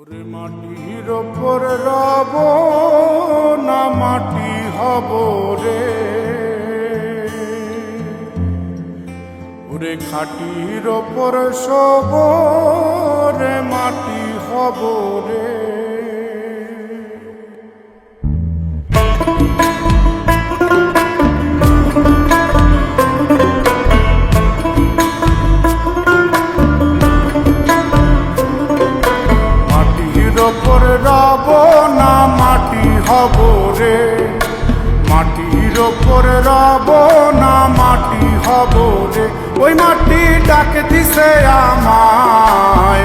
ওরে মাটির ওপর রব না মাটি হব রে। ওরে খাটির ওপর সব রে, মাটি হব রে। হব মাটির ওপর রব না মাটি হব ওই মাটি ডাক দিছে আমায়।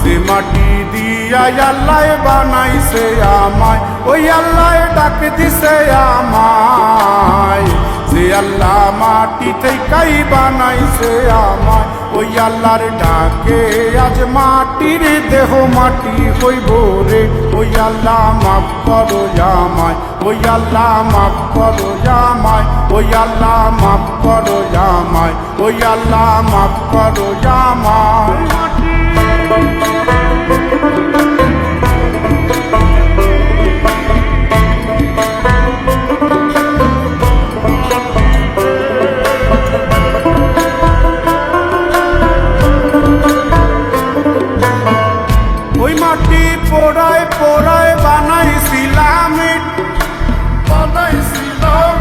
সে মাটি দিয়া আল্লাহ বানাইছে আমায়, ওই আল্লাহ ডাক দিছে আমায়। যে আল্লাহ মাটি থেকেই বানাইছে আমায় ওই আল্লাহর ডাকে, আজ মাটির দেহ মাটি হইব রে। ওই আল্লাহ মাফ করো জামায় ওই আল্লাহ মাফ করো জামায় ওই আল্লাহ মাফ করো জামায় ওই আল্লাহ মাফ করো আমায়। ওই মাটি পোড়ায় পোড়ায় বানাইছিলাম বানাইছিলাম।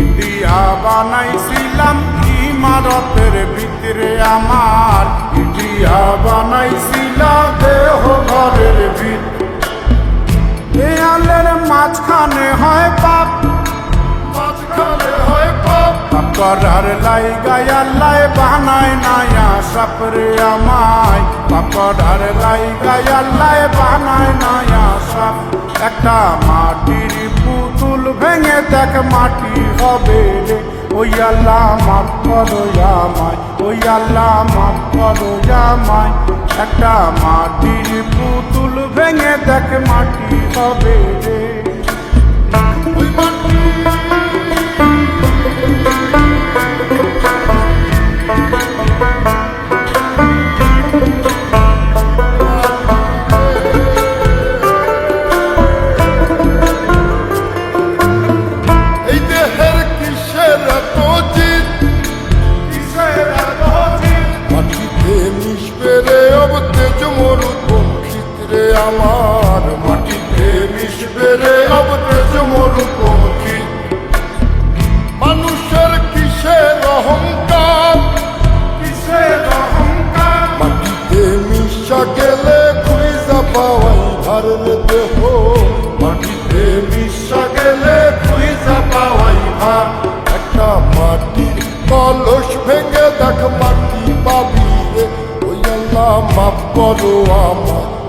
ইন্ডিয়া বানাইছিলাম ইমারতের ভিতরে আমার। ইন্ডিয়া বানাইছিলাম দেহ ঘরের ভিত। দেয়ালের মাঝখানে হয় পাপ। মাঝখানে হয় পাপ। পাপড়ার লাই গায়াল্লায় বানায় নায়া সাপরে আমায় পাপড়ার লাই গায়াল্লায় বানায় নায়া সাপ একটা মাটির পুতুল ভেঙে দেখ মাটি হবে রে। ওই আল্লাহ মাফ করো আমায়, ওই আল্লাহ মাফ করো আমায়। একটা মাটির পুতুল ভেঙে দেখ মাটি হবে রে। ওই মাটি মিশবে রে অব তেজ মরুদ বংশিত মানুষের কিসের অহংকার? কিসের অহংকার? মাটিতে মিশা গেলে খুঁজা পাওয়াই ভারের দেহ। মাটিতে মিশা গেলে খুঁজা পাওয়াই ভার একটা মাটির কলস ভেঙে দেখ, মাটি পাবি রে। ওই আল্লাহ মাফ করো আমায়।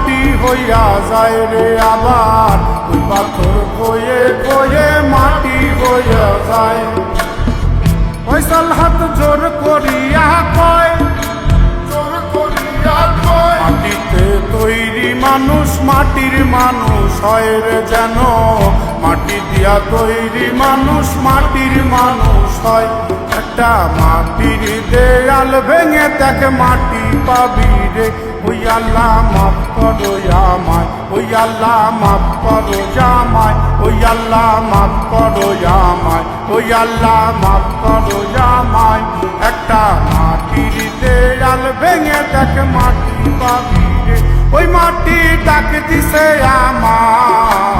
মাটি হইয়া যায় রে আবার ওই পাথর খয়ে খয়ে মাটি হইয়া যায়। পয়সাল হাত জোর করিয়া কয়, জোর করিয়া কয়, মাটিতে তৈরি মানুষ, মাটির মানুষ হয় রে যেন। মাটি দিয়া তৈরি মানুষ, মাটির মানুষ হয়। একটা মাটির দেয়াল ভেঙে তাকে মাটি পাবি রে। ওই আল্লাহ মাফ করো আমায়, ওই আল্লাহ মাফ করো আমায় ওই আল্লাহ মাফ করো আমায়, ওই আল্লাহ মাফ করো আমায় একটা মাটির দেয়াল ভেঙে তাকে মাটি পাবি রে। ওই মাটি ডাক দিছে আমায়।